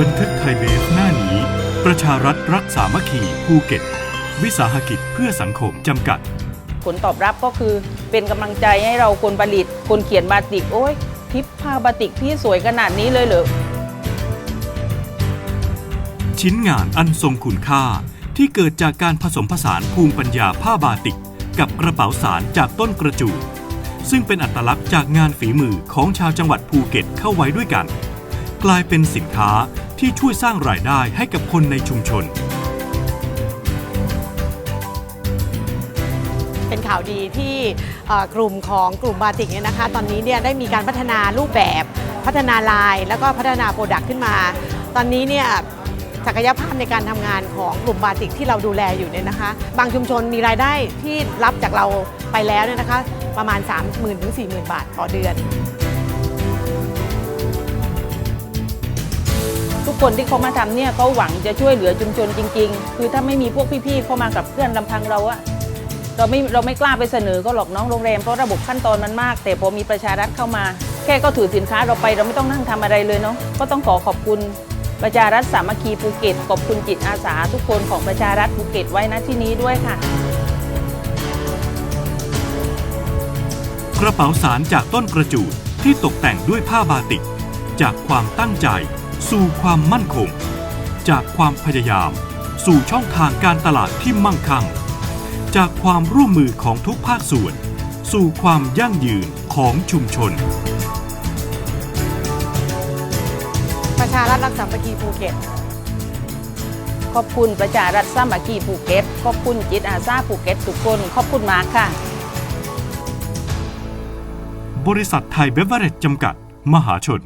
บันทึกไทยเบฟหน้านี้ ประชารัฐรักสามัคคีภูเก็ต วิสาหกิจเพื่อสังคมจำกัด ผลตอบรับก็คือเป็นกำลังใจให้เราคนผลิต คนเขียนบาติก โอ้ยทิปผ้าบาติกพี่สวยขนาดนี้เลยเหรอ ชิ้นงานอันทรงคุณค่าที่เกิดจากการผสมผสานภูมิปัญญาผ้าบาติก กับกระเป๋าสารจากต้นกระจูดซึ่งเป็นอัตลักษณ์จากงานฝีมือของชาวจังหวัดภูเก็ตเข้าไว้ด้วยกัน กลายเป็นสินค้า ที่ช่วยสร้างรายได้ให้กับคนในชุมชน เป็นข่าวดีที่เอ่อกลุ่มของกลุ่มบาติกเนี่ยนะคะ ตอนนี้เนี่ยได้มีการพัฒนารูปแบบพัฒนาลายแล้วก็พัฒนาโปรดักต์ขึ้นมา ตอนนี้เนี่ยศักยภาพในการทำงานของกลุ่มบาติกที่เราดูแลอยู่เนี่ยนะคะ บางชุมชนมีรายได้ที่รับจากเราไปแล้วเนี่ยนะคะ ประมาณ 3 0 0 0 0ถึง40,000 บาทต่อเดือน ทุกคนที่เขามาทำเนี่ยเขาหวังจะช่วยเหลือชุมชนจริง ๆ คือถ้าไม่มีพวกพี่ๆเข้ามากับเพื่อนลำพังเราอะเราไม่เราไม่กล้าไปเสนอก็หรอกน้องโรงแรมเพราะระบบขั้นตอนมันมาก แต่พอมีประชารัฐเข้ามา แค่ก็ถือสินค้าเราไปเราไม่ต้องนั่งทำอะไรเลยเนาะก็ต้องขอขอบคุณประชารัฐสามัคคีภูเก็ตขอบคุณจิตอาสา ทุกคนของประชารัฐภูเก็ตไว้ณที่นี้ด้วยค่ะ กระเป๋าสารจากต้นกระจูดที่ตกแต่งด้วยผ้าบาติก จากความตั้งใจ สู่ความมั่นคง จากความพยายาม สู่ช่องทางการตลาดที่มั่งคั่ง จากความร่วมมือของทุกภาคส่วน สู่ความยั่งยืนของชุมชน ประชารัฐรักสามัคคีภูเก็ตขอบคุณประชารัฐสามัคคีภูเก็ต ขอบคุณจิตอาสาภูเก็ตทุกคน ขอบคุณมากค่ะ บริษัทไทยเบเวอเรจจำกัด มหาชน